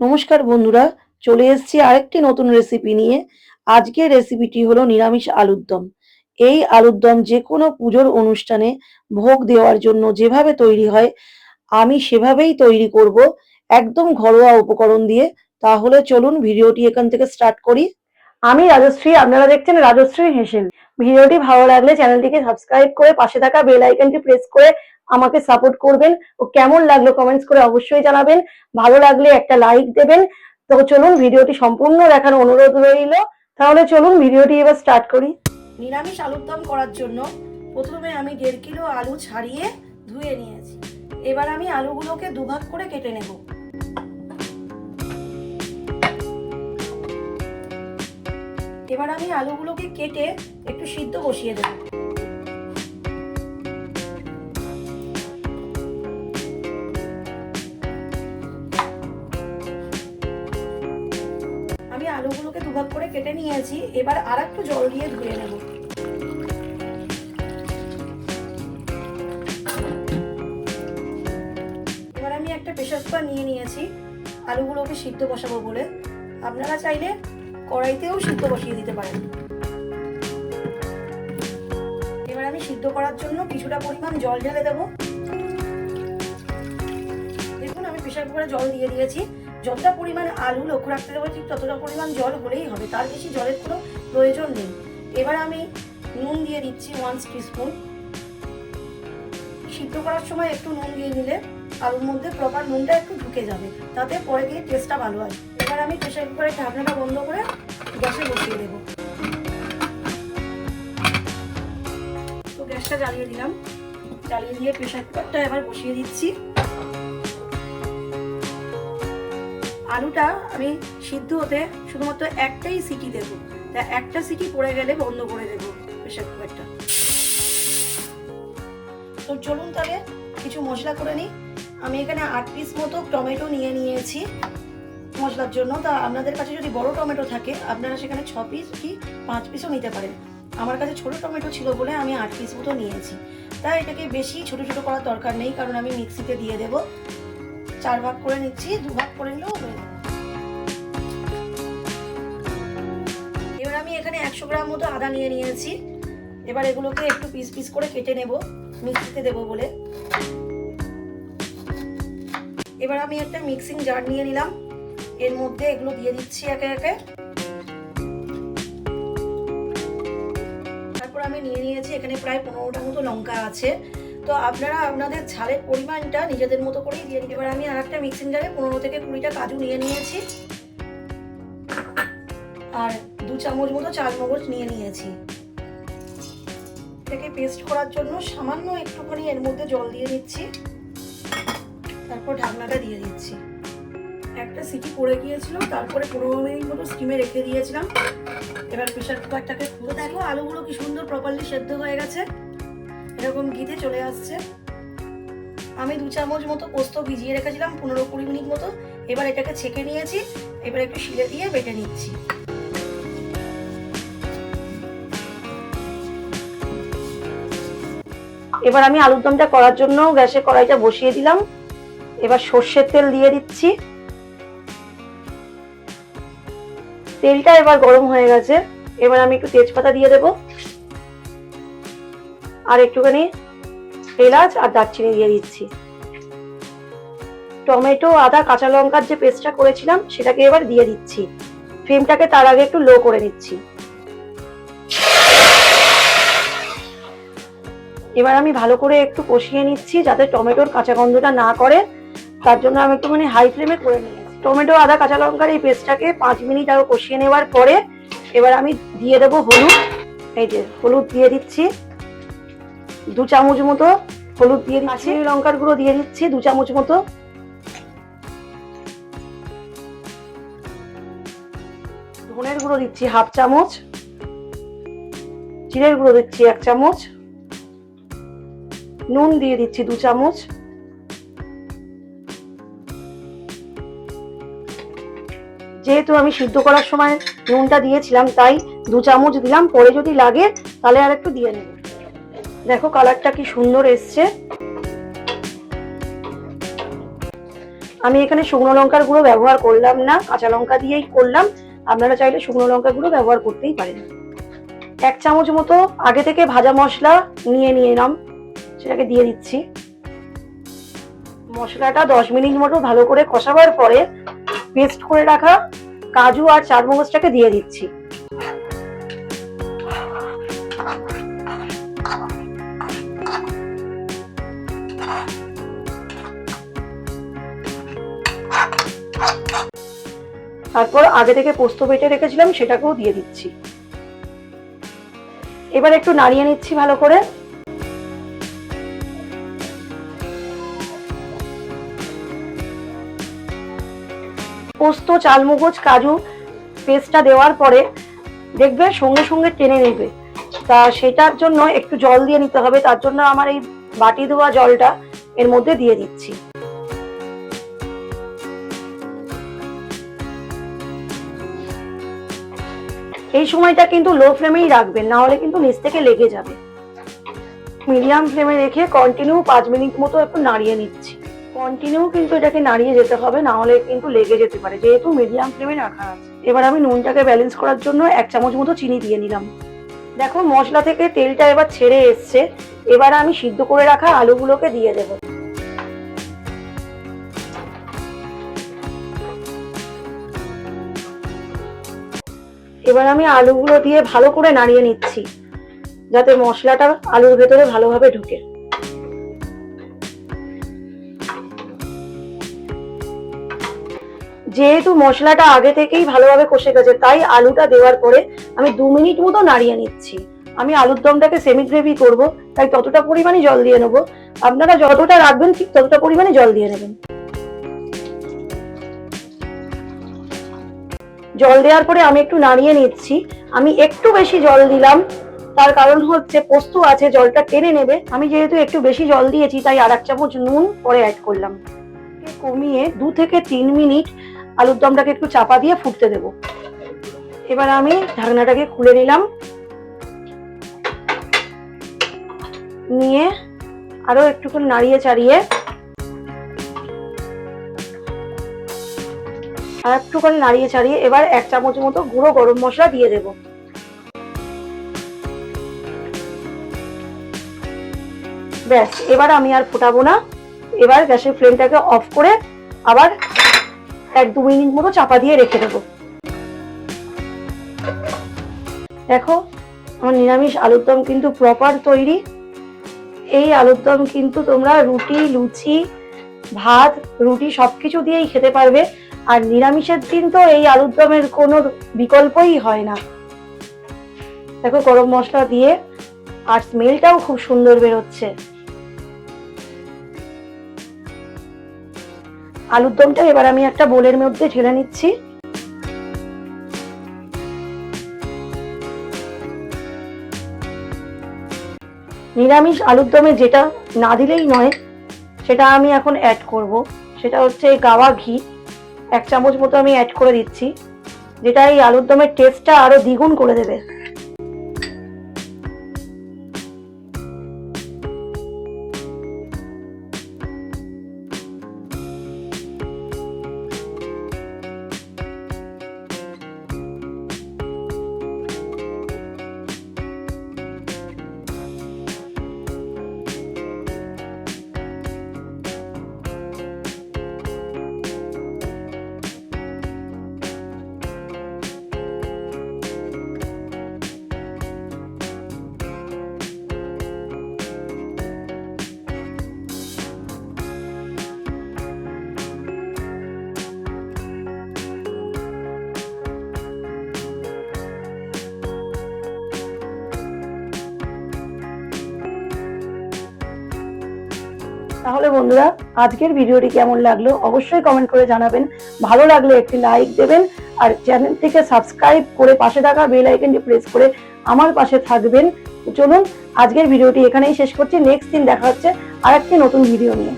নমস্কার বন্ধুরা, চলে এসেছি আরেকটি নতুন রেসিপি নিয়ে। আজকের রেসিপিটি হলো নিরামিষ আলুর দম। এই আলুর দম যে কোনো পুজোর অনুষ্ঠানে ভোগ দেওয়ার জন্য যেভাবে তৈরি হয়, আমি সেভাবেই তৈরি করব একদম ঘরোয়া উপকরণ দিয়ে। তাহলে চলুন ভিডিওটি এখান থেকে স্টার্ট করি। আমি রাজশ্রী, আপনারা দেখছেন রাজশ্রী হেসেল। ভিডিওটি ভালো লাগলে চ্যানেলটিকে সাবস্ক্রাইব করে পাশে থাকা বেল আইকনটি প্রেস করে আমাকে সাপোর্ট করবেন। ও কেমন লাগল কমেন্টস করে অবশ্যই জানাবেন। ভালো লাগলে একটা লাইক দেবেন। তো চলুন ভিডিওটি সম্পূর্ণ দেখার অনুরোধ রইল। তাহলে চলুন ভিডিওটি এবার স্টার্ট করি। নিরামিষ আলুর দম করার জন্য প্রথমে আমি দেড় কিলো আলু ছাড়িয়ে ধুয়ে নিয়েছি। এবার আমি আলুগুলোকে দুভাগ করে কেটে নেব। এবার আমি আলুগুলোকে কেটে একটু সিদ্ধ বসিয়ে দেবো। আলুগুলোকে দুভাগ করে কেটে নিয়েছি, এবার আর একটু জল দিয়ে ধুয়ে নেব। এবার আমি একটা প্রেশার কুকার নিয়ে নিয়েছি, আলুগুলোকে সিদ্ধ বসাবো বলে। আপনারা চাইলে কড়াইতেও সিদ্ধ বসিয়ে দিতে পারেন। এবার আমি সিদ্ধ করার জন্য কিছুটা পরিমাণ জল ঢেলে দেবো। দেখুন, আমি প্রেশার কুকারে জল দিয়ে দিয়েছি। যতটা পরিমাণ আলু লক্ষ্য রাখতে দেবো ঠিক ততটা পরিমাণ জল হলেই হবে, তার বেশি জলের কোনো প্রয়োজন নেই। এবার আমি নুন দিয়ে দিচ্ছি ওয়ান স্পুন সিদ্ধ করার সময় একটু নুন দিয়ে নিলে আলুর মধ্যে প্রপার নুনটা একটু ঢুকে যাবে, তাতে পরে গিয়ে টেস্টটা ভালো হয় এবার আমি প্রেশার কুকারের ঢাকনাটা বন্ধ করে গ্যাসে বসিয়ে দেবো। তো গ্যাসটা জ্বালিয়ে দিলাম। জ্বালিয়ে দিয়ে প্রেশার কুকারটা এবার বসিয়ে দিচ্ছি। আলুটা আমি সিদ্ধ হতে শুধুমাত্র একটাই সিটি দেবো। তা একটা সিটি পড়ে গেলে বন্ধ করে দেবো প্রেশার কুকারটা। তো চলুন তাহলে কিছু মশলা করে নিই। আমি এখানে আট পিস মতো টমেটো নিয়ে নিয়েছি মশলার জন্য। তা আপনাদের কাছে যদি বড় টমেটো থাকে, আপনারা সেখানে ছ পিস কি পাঁচ পিসও নিতে পারেন। আমার কাছে ছোট টমেটো ছিল বলে আমি আট পিস মতো নিয়েছি। তাই এটাকে বেশি ছোট ছোট করার দরকার নেই, কারণ আমি মিক্সিতে দিয়ে দেব। চার ভাগ করে নিচ্ছি, দু ভাগ করে নিলেও হবে এখানে একশো গ্রাম মতো আদা নিয়ে নিয়েছি। এবার এগুলোকে একটু পিস পিস করে কেটে নেব, মিক্সিতে দেবো বলে। এবার আমি একটা মিক্সিং জার নিয়ে নিলাম। এর মধ্যে এগুলো দিয়ে দিচ্ছি একে একে। তারপর আমি নিয়ে নিয়েছি, এখানে প্রায় পনেরোটা মতো লঙ্কা আছে। তো আপনারা আপনাদের ঝালের পরিমাণটা নিজেদের মতো করেই দিয়ে এবার আমি আর একটা মিক্সিং জারে পনেরো থেকে কুড়িটা কাজু নিয়ে নিয়েছি। আর চামচ মতো চাল মগজ নিয়ে নিয়েছি। এটাকে পেস্ট করার জন্য সামান্য একটুখানি এর মধ্যে জল দিয়ে দিচ্ছি। তারপর ঢাকনাটা দিয়ে দিচ্ছি। একটা সিটি পড়ে গিয়েছিল, তারপরে পনেরো মিনিট মতো স্টিমে রেখে দিয়েছিলাম। এবার প্রেশার কুকারটাকে খুলে দেখো, আলুগুলো কি সুন্দর প্রপারলি সেদ্ধ হয়ে গেছে। এরকম ঘিতে চলে আসছে। আমি দু চামচ মতো পোস্ত ভিজিয়ে রেখেছিলাম পনেরো কুড়ি মিনিট মতো। এবার এটাকে ছেঁকে নিয়েছি, এবার একটু শিলে দিয়ে বেটে নিচ্ছি। এবার আমি আলুর দমটা করার জন্য গ্যাসে কড়াইটা বসিয়ে দিলাম। এবার সর্ষের তেল দিয়ে দিচ্ছি। তেলটা এবার গরম হয়ে গেছে। এবার আমি একটু তেজপাতা দিয়ে দেব। আর একটুখানি এলাচ আর দারচিনি দিয়ে দিচ্ছি। টমেটো, আদা, কাঁচা লঙ্কার যে পেস্টটা করেছিলাম, সেটাকে এবার দিয়ে দিচ্ছি। ফ্লেমটাকে তার আগে একটু লো করে নিচ্ছি। এবার আমি ভালো করে একটু কষিয়ে নিচ্ছি যাতে টমেটোর কাঁচা গন্ধটা না করে। তার জন্য আমি একটু মানে হাই ফ্লেমে করে নিয়েছি। টমেটো, আদা, কাঁচা লঙ্কার এই পেস্টটাকে পাঁচ মিনিট আরও কষিয়ে নেওয়ার পরে এবার আমি দিয়ে দেবো হলুদ। এই যে, হলুদ দিয়ে দিচ্ছি। দু চামচ মতো হলুদ দিয়ে দিচ্ছি। লঙ্কার গুঁড়ো দিয়ে দিচ্ছি দু চামচ মতো। ধনের গুঁড়ো দিচ্ছি হাফ চামচ। জিরের গুঁড়ো দিচ্ছি এক চামচ। নুন দিয়ে দিচ্ছি দু চামচ। যেহেতু আমি সিদ্ধ করার সময় নুনটা দিয়েছিলাম, তাই দু চামচ দিলাম। পরে যদি লাগে, তাহলে আর একটু দিয়ে নেব। দেখো কালারটা কি সুন্দর এসছে। আমি এখানে শুকনো লঙ্কার গুঁড়ো ব্যবহার করলাম না, কাঁচা লঙ্কা দিয়েই করলাম। আপনারা চাইলে শুকনো লঙ্কার গুঁড়ো ব্যবহার করতেই পারেন। এক চামচ মতো আগে থেকে ভাজা মশলা নিয়ে নিয়ে এলাম সেটাকে দিয়ে দিচ্ছি। মশলাটা দশ মিনিট মতো ভালো করে কষাবার পরে পেস্ট করে রাখা কাজু আর চারমগজটাকে দিয়ে দিচ্ছি। তারপর আগে থেকে পোস্ত বেটে রেখেছিলাম সেটাকেও দিয়ে দিচ্ছি। এবার একটু নাড়িয়ে নিচ্ছি ভালো করে। পোস্ত, চালমগজ, কাজু পেস্টটা দেওয়ার পরে দেখবে সঙ্গে সঙ্গে টেনে নেবে। তা সেটার জন্য একটু জল দিয়ে নিতে হবে। তার জন্য আমার এই বাটি ধোয়া জলটা এর মধ্যে দিয়ে দিচ্ছি। এই সময়টা কিন্তু লো ফ্লেমেই রাখবেন, না হলে কিন্তু নিচ থেকে লেগে যাবে। মিডিয়াম ফ্লেমে রেখে কন্টিনিউ পাঁচ মিনিট মতো একটু নাড়িয়ে নিচ্ছি। কন্টিনিউ কিন্তু এটাকে নাড়িয়ে যেতে হবে, না হলে কিন্তু লেগে যেতে পারে। যেহেতু মিডিয়াম ফ্লেমে রাখা আছে। এবার আমি নুনটাকে ব্যালেন্স করার জন্য এক চামচ মতো চিনি দিয়ে নিলাম। দেখো, মশলা থেকে তেলটা এবার ছেড়ে এসছে। এবার আমি সিদ্ধ করে রাখা আলুগুলোকে দিয়ে দেবো। এবার আমি আলুগুলো দিয়ে ভালো করে নাড়িয়ে নিচ্ছি, যাতে মশলাটা আলুর ভেতরে ভালোভাবে ঢুকে। যেহেতু মশলাটা আগে থেকেই ভালোভাবে কষে গেছে, তাই আলুটা দেওয়ার পরে আমি দু মিনিট মতো নাড়িয়ে নিচ্ছি। আমি আলুর দমটাকে সেমি গ্রেভি করব, তাই ততটা পরিমাণে জল দিয়ে নেব। আপনারা যতটা রাখবেন ঠিক ততটা পরিমাণে জল দিয়ে নেবেন। জল দেওয়ার পরে আমি একটু নাড়িয়ে নিচ্ছি। আমি একটু বেশি জল দিলাম, তার কারণ হচ্ছে পোস্ত আছে, জলটা টেনে নেবে। আমি যেহেতু একটু বেশি জল দিয়েছি, তাই আর এক চামচ নুন পরে অ্যাড করলাম। কমিয়ে দু থেকে তিন মিনিট আলুর দমটাকে একটু চাপা দিয়ে ফুটতে দেব। এবার আমি ঢাকনাটাকে খুলে নিলাম। নিয়ে আরও একটুখানি নাড়িয়ে চাড়িয়ে আর একটুখানি নাড়িয়ে ছাড়িয়ে এবার এক চামচ মতো গুঁড়ো গরম মশলা দিয়ে দেব। ব্যাস, এবার আমি আর ফোটাবো না। এবার গ্যাসের ফ্লেমটাকে অফ করে আবার এক দু মিনিট মতো চাপা দিয়ে রেখে দেবো। দেখো, আমার নিরামিষ আলুর দম কিন্তু প্রপার তৈরি। এই আলুর দম কিন্তু তোমরা রুটি, লুচি, ভাত, রুটি সবকিছু দিয়েই খেতে পারবে। আর নিরামিষের দিন তো এই আলুর দমের কোনো বিকল্পই হয় না। দেখো, গরম মশলা দিয়ে আর স্মেলটাও খুব সুন্দর বেরোচ্ছে। আলুর দমটা এবার আমি একটা বোলের মধ্যে ঢেলে নিচ্ছি। নিরামিষ আলুর দমে যেটা না দিলেই নয়, সেটা আমি এখন অ্যাড করব। সেটা হচ্ছে গাওয়া ঘি। এক চামচ মতো আমি অ্যাড করে দিচ্ছি, যেটা এই আলুর দমের টেস্টটা আরও দ্বিগুণ করে দেবে। তাহলে বন্ধুরা, আজকের ভিডিওটি কেমন লাগল অবশ্যই কমেন্ট করে জানাবেন। ভালো লাগলে একটি লাইক দেবেন আর চ্যানেলটিকে সাবস্ক্রাইব করে পাশে থাকা বেল আইকনটি প্রেস করে আমার পাশে থাকবেন। চলুন, আজকের ভিডিওটি এখানেই শেষ করছি। নেক্সট দিন দেখা হচ্ছে আর একটি নতুন ভিডিও নিয়ে।